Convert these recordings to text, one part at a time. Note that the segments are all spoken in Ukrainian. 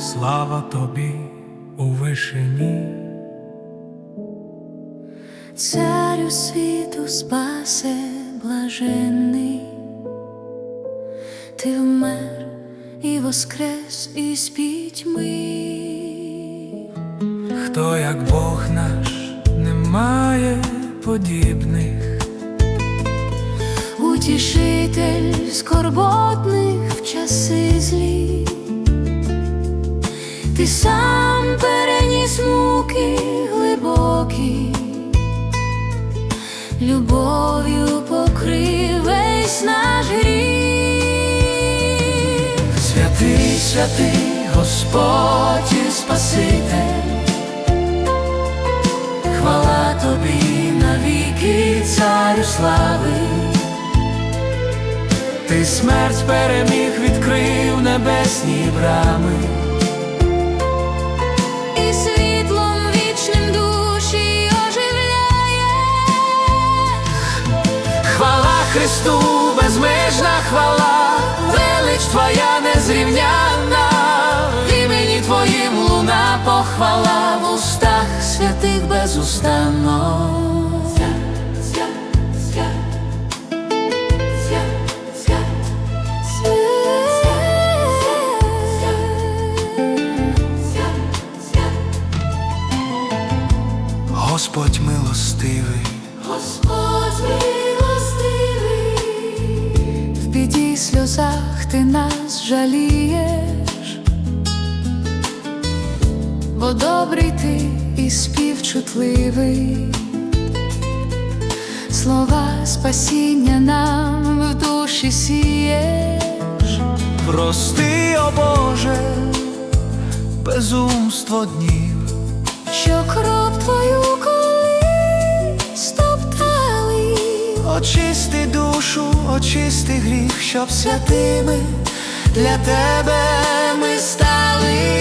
Слава тобі у вишині, Царю світу спасе блаженний, ти вмер і воскрес із пітьми. хто як Бог наш немає подібних, Утішитель скорботних в часи злі, ти сам переніс муки глибокі, любов'ю покрив весь наш гріх. святий, святий Господь і Спаситель, Хвала тобі навіки, царю слави. ти смерть переміг, відкрив небесні брами, Христу, безмежна хвала, велич твоя незрівнянна, в імені твоїм луна похвала в устах святих безустанно. Господь милостивий, Господь милостивий, сльозах ти нас жалієш, бо добрий ти і співчутливий, слова спасіння нам в душі сієш, прости, о Боже, безумство днів. що кров твою очисти гріх, щоб святими для тебе ми стали.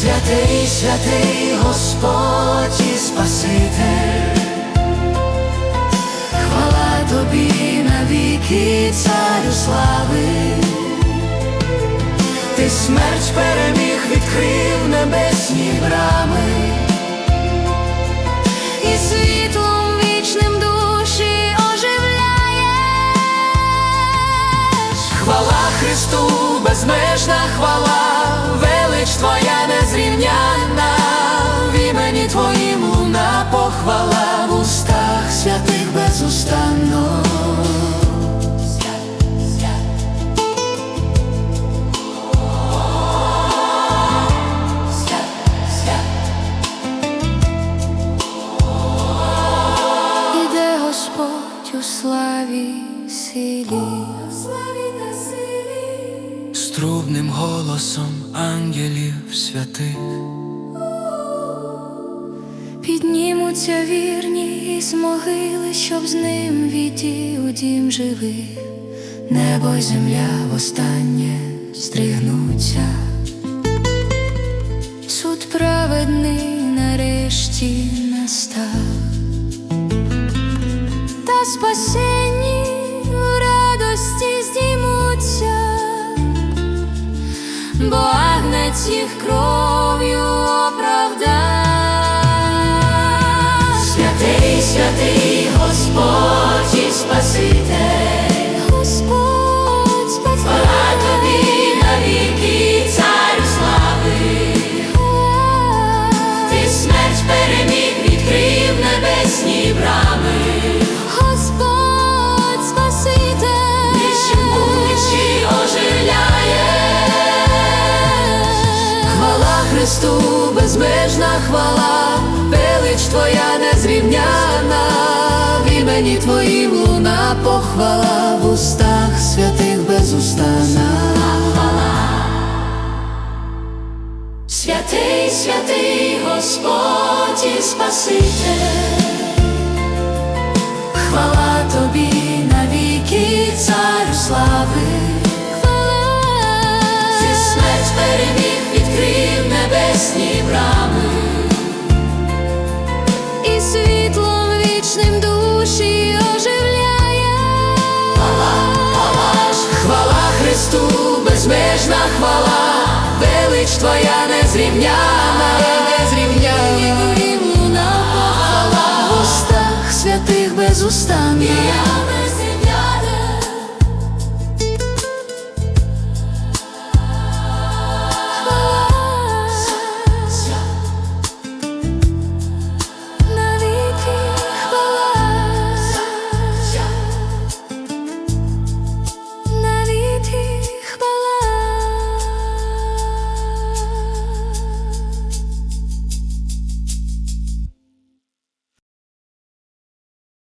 Святий, святий Господь і Спаситель, Хвала тобі навіки, царю безмежна хвала, велич твоя незрівнянна, З трубним голосом ангелів святих, піднімуться вірні із могили, щоб з ним війти у дім живих, небо й земля востаннє стригнуться. Суд праведний агнець їх кров'ю оправдав. святий, святий Господь і Спаситель, хвала, велич твоя незрівняна, в імені твоїм луна похвала в устах святих безустана. Святий, святий Господь і Спаситель, хвала незрівняна,